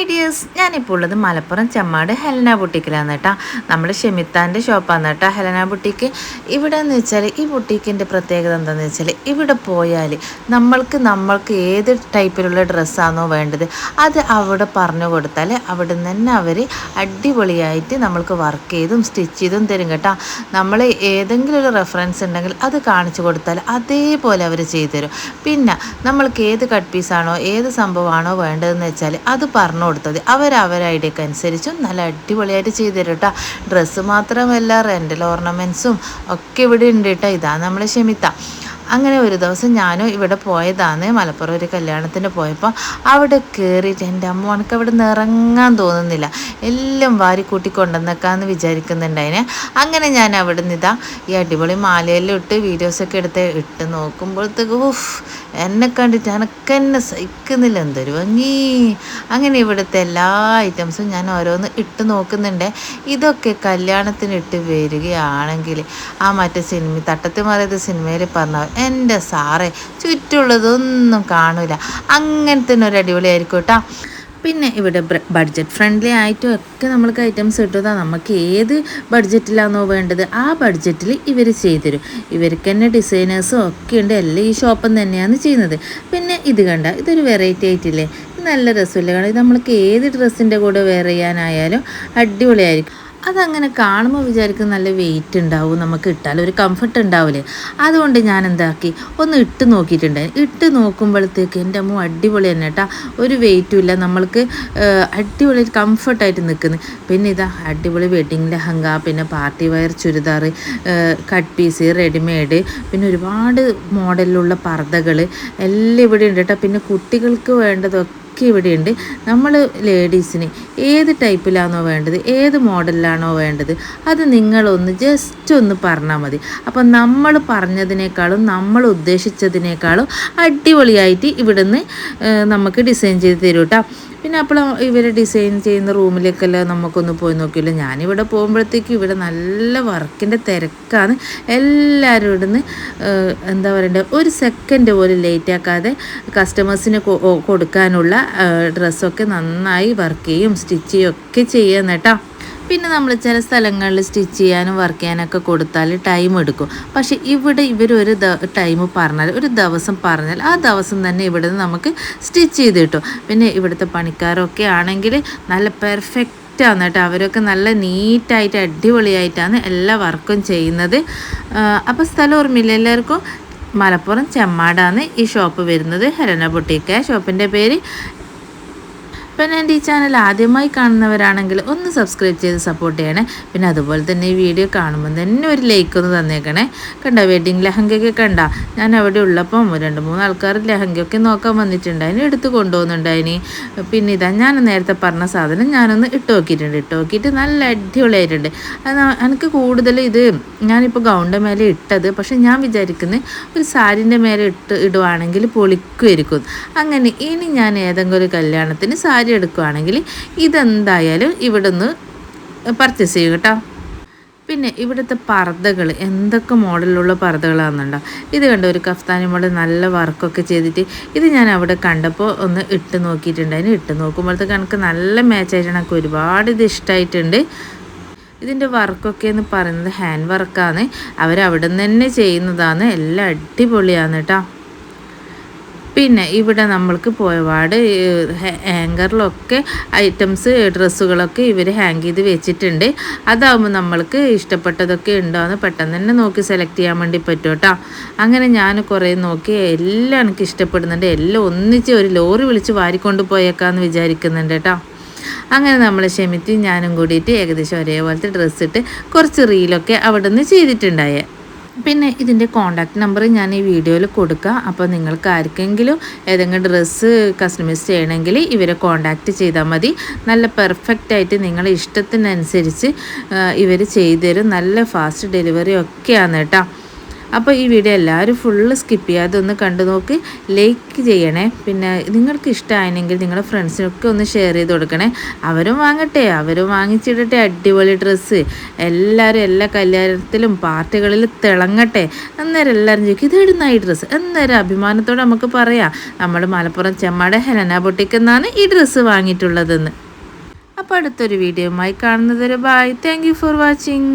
Hi dears ഞാനിപ്പോൾ ഉള്ളത് Malappuram Chemmad Helena ബുട്ടിക്കിലാണ് കേട്ടോ നമ്മൾ ഷെമിത്താന്റെ ഷോപ്പാണ് കേട്ടോ ഹെലന ബുട്ടിക്ക്. ഇവിടെ എന്ന് വെച്ചാൽ ഈ ബുട്ടിക്കിന്റെ പ്രത്യേകത എന്താണെന്ന് വെച്ചാൽ ഇവിടെ പോയാൽ നമ്മൾക്ക് നമ്മൾക്ക് ഏത് ടൈപ്പിലുള്ള ഡ്രസ്സാണോ വേണ്ടത് അത് അവിടെ പറഞ്ഞു കൊടുത്താൽ അവിടെ നിന്ന് തന്നെ അവർ അടിപൊളിയായിട്ട് നമ്മൾക്ക് വർക്ക് ചെയ്തും സ്റ്റിച്ച് ചെയ്തും തരും കേട്ടോ. നമ്മൾ ഏതെങ്കിലും ഒരു റെഫറൻസ് ഉണ്ടെങ്കിൽ അത് കാണിച്ചു കൊടുത്താൽ അതേപോലെ അവർ ചെയ്തു തരും. പിന്നെ നമ്മൾക്ക് ഏത് കട്ട് പീസാണോ ഏത് സംഭവമാണോ വേണ്ടതെന്ന് വെച്ചാൽ അത് പറഞ്ഞു കൊടുത്തത്. അവർ ഐഡിയക്ക് അനുസരിച്ചും നല്ല അടിപൊളിയായിട്ട് ചെയ്തു തരും കേട്ടോ ഡ്രസ്സ് മാത്രമല്ല റെന്റൽ ഓർണമെന്റ്സും ഒക്കെ ഇവിടെ ഉണ്ട് കേട്ടോ ഇതാണ് നമ്മളെ ക്ഷമിത്ത. അങ്ങനെ ഒരു ദിവസം ഞാനും ഇവിടെ പോയതാണ്. മലപ്പുറം ഒരു കല്യാണത്തിന് പോയപ്പോൾ അവിടെ കയറിയിട്ട് എന്റെ അമ്മ എനിക്ക് അവിടെ നിന്ന് ഇറങ്ങാൻ തോന്നുന്നില്ല. എല്ലാം വാരി കൂട്ടി കൊണ്ടുവന്നേക്കാന്ന് വിചാരിക്കുന്നുണ്ടായിനെ. അങ്ങനെ ഞാൻ അവിടെ നിന്ന് ഇതാ ഈ അടിപൊളി മാലയെല്ലാം ഇട്ട് വീഡിയോസൊക്കെ എടുത്ത് ഇട്ട് നോക്കുമ്പോഴത്തേക്ക് ഊഫ് എന്നെ കണ്ടിട്ട് എനക്ക് എന്നെ സഹിക്കുന്നില്ല. എന്തൊരു ഭംഗി. അങ്ങനെ ഇവിടുത്തെ എല്ലാ ഐറ്റംസും ഞാൻ ഓരോന്ന് ഇട്ട് നോക്കുന്നുണ്ട്. ഇതൊക്കെ കല്യാണത്തിന് ഇട്ട് വരികയാണെങ്കിൽ ആ മറ്റേ സിനിമ തട്ടത്തിൽ മാറിയത് സിനിമയിൽ പറഞ്ഞ എന്റെ സാറേ ചുറ്റുള്ളതൊന്നും കാണില്ല അങ്ങനത്തെ ഒരു അടിപൊളിയായിരിക്കും കേട്ടോ പിന്നെ ഇവിടെ ബഡ്ജറ്റ് ഫ്രണ്ട്ലി ആയിട്ടും ഒക്കെ നമ്മൾക്ക് ഐറ്റംസ് കിട്ടുന്നതാണ് നമുക്ക് ഏത് ബഡ്ജറ്റിലാണോ വേണ്ടത് ആ ബഡ്ജറ്റിൽ ഇവർ ചെയ്തുതരും. ഇവർക്ക് തന്നെ ഡിസൈനേഴ്സും ഒക്കെ ഉണ്ട്. എല്ലാം ഈ ഷോപ്പും തന്നെയാണ് ചെയ്യുന്നത്. പിന്നെ ഇത് കണ്ട ഇതൊരു വെറൈറ്റി ആയിട്ടില്ലേ? നല്ല രസമില്ല. കാരണം ഇത് നമ്മൾക്ക് ഏത് ഡ്രസ്സിന്റെ കൂടെ വെയർ ചെയ്യാനായാലും അടിപൊളിയായിരിക്കും. അതങ്ങനെ കാണുമ്പോൾ വിചാരിക്കും നല്ല വെയിറ്റ് ഉണ്ടാവും നമുക്ക് ഇട്ടാൽ ഒരു കംഫർട്ട് ഉണ്ടാവില്ലേ അതുകൊണ്ട് ഞാൻ എന്താക്കി ഒന്ന് ഇട്ട് നോക്കിയിട്ടുണ്ടായി ഇട്ട് നോക്കുമ്പോഴത്തേക്ക് എന്റെ അമ്മ അടിപൊളി തന്നെ കേട്ടോ ഒരു വെയിറ്റും ഇല്ല. നമ്മൾക്ക് അടിപൊളി കംഫർട്ടായിട്ട് നിൽക്കുന്നു. പിന്നെ ഇതാ അടിപൊളി വെഡിങ് ലഹങ്ക പിന്നെ party wear churidar cut piece readymade പിന്നെ ഒരുപാട് മോഡലിലുള്ള പർദ്ദകൾ എല്ലാം ഇവിടെ ഉണ്ട് കേട്ടോ പിന്നെ കുട്ടികൾക്ക് വേണ്ടതൊക്കെ ഒക്കെ ഇവിടെയുണ്ട്. നമ്മൾ ലേഡീസിന് ഏത് ടൈപ്പിലാണോ വേണ്ടത് ഏത് മോഡലിലാണോ വേണ്ടത് അത് നിങ്ങളൊന്ന് ജസ്റ്റ് ഒന്ന് പറഞ്ഞാൽ മതി. അപ്പം നമ്മൾ പറഞ്ഞതിനേക്കാളും നമ്മൾ ഉദ്ദേശിച്ചതിനേക്കാളും അടിപൊളിയായിട്ട് ഇവിടുന്ന് നമുക്ക് ഡിസൈൻ ചെയ്ത് തരും കേട്ടോ പിന്നെ അപ്പോൾ ഇവർ ഡിസൈൻ ചെയ്യുന്ന റൂമിലേക്കെല്ലാം നമുക്കൊന്ന് പോയി നോക്കിയില്ല. ഞാനിവിടെ പോകുമ്പോഴത്തേക്കും ഇവിടെ നല്ല വർക്കിന്റെ തിരക്കാണ്. എല്ലാവരും ഇവിടുന്ന് എന്താ പറയണ്ടത് ഒരു സെക്കൻഡ് പോലും ലേറ്റ് ആക്കാതെ കസ്റ്റമേഴ്സിന് കൊടുക്കാനുള്ള ഡ്രസ്സൊക്കെ നന്നായി വർക്ക് ചെയ്യും സ്റ്റിച്ച് ചെയ്യും ഒക്കെ ചെയ്യുന്ന കേട്ടോ. പിന്നെ നമ്മൾ ചില സ്ഥലങ്ങളിൽ സ്റ്റിച്ച് ചെയ്യാനും വർക്ക് ചെയ്യാനൊക്കെ കൊടുത്താൽ ടൈം എടുക്കും. പക്ഷേ ഇവിടെ ഇവർ ഒരു ടൈം പറഞ്ഞാൽ ഒരു ദിവസം പറഞ്ഞാൽ ആ ദിവസം തന്നെ ഇവിടെ നിന്ന് നമുക്ക് സ്റ്റിച്ച് ചെയ്ത് കിട്ടും. പിന്നെ ഇവിടുത്തെ പണിക്കാരൊക്കെ ആണെങ്കിൽ നല്ല പെർഫെക്റ്റ് ആണ് കേട്ടോ. അവരൊക്കെ നല്ല നീറ്റായിട്ട് അടിപൊളിയായിട്ടാണ് എല്ലാ വർക്കും ചെയ്യുന്നത്. അപ്പോൾ സ്ഥലം ഓർമ്മയില്ല എല്ലാവർക്കും? മലപ്പുറം ചെമ്മാടാണ് ഈ ഷോപ്പ് വരുന്നത്. ഹെലന ബുട്ടീക്ക് ഷോപ്പിന്റെ പേര് പിന്നെ എന്റെ ഈ ചാനൽ ആദ്യമായി കാണുന്നവരാണെങ്കിൽ ഒന്ന് സബ്സ്ക്രൈബ് ചെയ്ത് സപ്പോർട്ട് ചെയ്യണേ. പിന്നെ അതുപോലെ തന്നെ ഈ വീഡിയോ കാണുമ്പോൾ തന്നെ ഒരു ലൈക്ക് ഒന്ന് തന്നേക്കണേ. കണ്ട വെഡിങ് ലഹങ്കയൊക്കെ കണ്ട? ഞാൻ അവിടെ ഉള്ളപ്പം രണ്ട് മൂന്ന് ആൾക്കാർ ലഹങ്കയൊക്കെ നോക്കാൻ വന്നിട്ടുണ്ട്. വന്നിട്ടുണ്ടായിന് എടുത്ത് കൊണ്ടുപോകുന്നുണ്ടായിന്. പിന്നെ ഇതാ ഞാൻ നേരത്തെ പറഞ്ഞ സാധനം ഞാനൊന്ന് ഇട്ട് നോക്കിയിട്ടുണ്ട്. ഇട്ട് നോക്കിയിട്ട് നല്ല അടിപൊളിയായിട്ടുണ്ട്. അത് എനിക്ക് കൂടുതൽ ഇത് ഞാനിപ്പോൾ ഗൗണിന്റെ മേലെ ഇട്ടത്. പക്ഷെ ഞാൻ വിചാരിക്കുന്നത് ഒരു സാരിന്റെ മേലെ ഇട്ട് ഇടുവാണെങ്കിൽ പൊളിക്കുമായിരിക്കും അങ്ങനെ ഇനി ഞാൻ ഏതെങ്കിലും ഒരു കല്യാണത്തിന് സാരി സാരി എടുക്കുകയാണെങ്കിൽ ഇതെന്തായാലും ഇവിടുന്ന് പർച്ചേസ് ചെയ്യും കേട്ടോ. പിന്നെ ഇവിടുത്തെ പർദ്ദകൾ എന്തൊക്കെ മോഡലിലുള്ള പർദ്ദകളാണെന്നുണ്ടോ? ഇത് കണ്ട ഒരു കഫ്താനി മോഡൽ നല്ല വർക്കൊക്കെ ചെയ്തിട്ട് ഇത് ഞാൻ അവിടെ കണ്ടപ്പോൾ ഒന്ന് ഇട്ട് നോക്കിയിട്ടുണ്ടായിരുന്നു ഇട്ട് നോക്കുമ്പോഴത്തേക്ക് എനിക്ക് നല്ല മാച്ചായിട്ട് എനിക്ക് ഒരുപാട് ഇത് ഇഷ്ടമായിട്ടുണ്ട് ഇതിന്റെ വർക്കൊക്കെ എന്ന് പറയുന്നത് ഹാൻഡ് വർക്കാണ് അവരവിടെ നിന്ന് തന്നെ ചെയ്യുന്നതാണ്. എല്ലാം അടിപൊളിയാണ് കേട്ടോ. പിന്നെ ഇവിടെ നമ്മൾക്ക് പോയപാട് ഹാങ്കറിലൊക്കെ ഐറ്റംസ് ഡ്രസ്സുകളൊക്കെ ഇവർ ഹാങ് ചെയ്ത് വെച്ചിട്ടുണ്ട്. അതാവുമ്പോൾ നമ്മൾക്ക് ഇഷ്ടപ്പെട്ടതൊക്കെ ഉണ്ടോയെന്ന് പെട്ടെന്ന് തന്നെ നോക്കി സെലക്ട് ചെയ്യാൻ വേണ്ടി പറ്റും കേട്ടോ അങ്ങനെ ഞാൻ കുറേ നോക്കി എല്ലാം എനിക്ക് ഇഷ്ടപ്പെടുന്നുണ്ട്. എല്ലാം ഒന്നിച്ച് ഒരു ലോറി വിളിച്ച് വാരിക്കൊണ്ട് പോയേക്കാന്ന് വിചാരിക്കുന്നുണ്ട് കേട്ടോ. അങ്ങനെ നമ്മൾ ക്ഷമിച്ച് ഞാനും കൂടിയിട്ട് ഏകദേശം ഒരേപോലത്തെ ഡ്രസ്സ് ഇട്ട് കുറച്ച് റീലൊക്കെ അവിടെ നിന്ന് ചെയ്തിട്ടുണ്ടായേ. പിന്നെ ഇതിന്റെ കോണ്ടാക്ട് നമ്പർ ഞാൻ ഈ വീഡിയോയിൽ കൊടുക്കുക അപ്പോൾ നിങ്ങൾക്ക് ആർക്കെങ്കിലും ഏതെങ്കിലും ഡ്രസ്സ് കസ്റ്റമൈസ് ചെയ്യണമെങ്കിൽ ഇവരെ കോണ്ടാക്ട് ചെയ്താൽ മതി. നല്ല പെർഫെക്റ്റ് ആയിട്ട് നിങ്ങളുടെ ഇഷ്ടത്തിനനുസരിച്ച് ഇവർ ചെയ്തു തരും. നല്ല ഫാസ്റ്റ് ഡെലിവറി ഒക്കെയാണ് കേട്ടോ. അപ്പോൾ ഈ വീഡിയോ എല്ലാവരും ഫുള്ള് സ്കിപ്പ് ചെയ്യാതെ ഒന്ന് കണ്ടു നോക്കി ലൈക്ക് ചെയ്യണേ. പിന്നെ നിങ്ങൾക്ക് ഇഷ്ടമായെങ്കിൽ നിങ്ങളുടെ ഫ്രണ്ട്സിനൊക്കെ ഒന്ന് ഷെയർ ചെയ്ത് കൊടുക്കണേ. അവരും വാങ്ങട്ടെ അവരും വാങ്ങിച്ചിടട്ടെ അടിപൊളി ഡ്രസ്സ് എല്ലാവരും എല്ലാ കല്യാണത്തിലും പാർട്ടികളിലും തിളങ്ങട്ടെ. അന്നേരം എല്ലാവരും ചോദിക്കും ഇത് ഇടുന്ന ഈ ഡ്രസ്സ് അന്നേരം അഭിമാനത്തോടെ നമുക്ക് പറയാം നമ്മൾ മലപ്പുറം ചെമ്മാട് ഹെലന ബൊട്ടിക്കെന്നാണ് ഈ ഡ്രസ്സ് വാങ്ങിയിട്ടുള്ളതെന്ന്. അപ്പോൾ അടുത്തൊരു വീഡിയോയുമായി കാണുന്നത് ബൈ താങ്ക് ഫോർ വാച്ചിങ്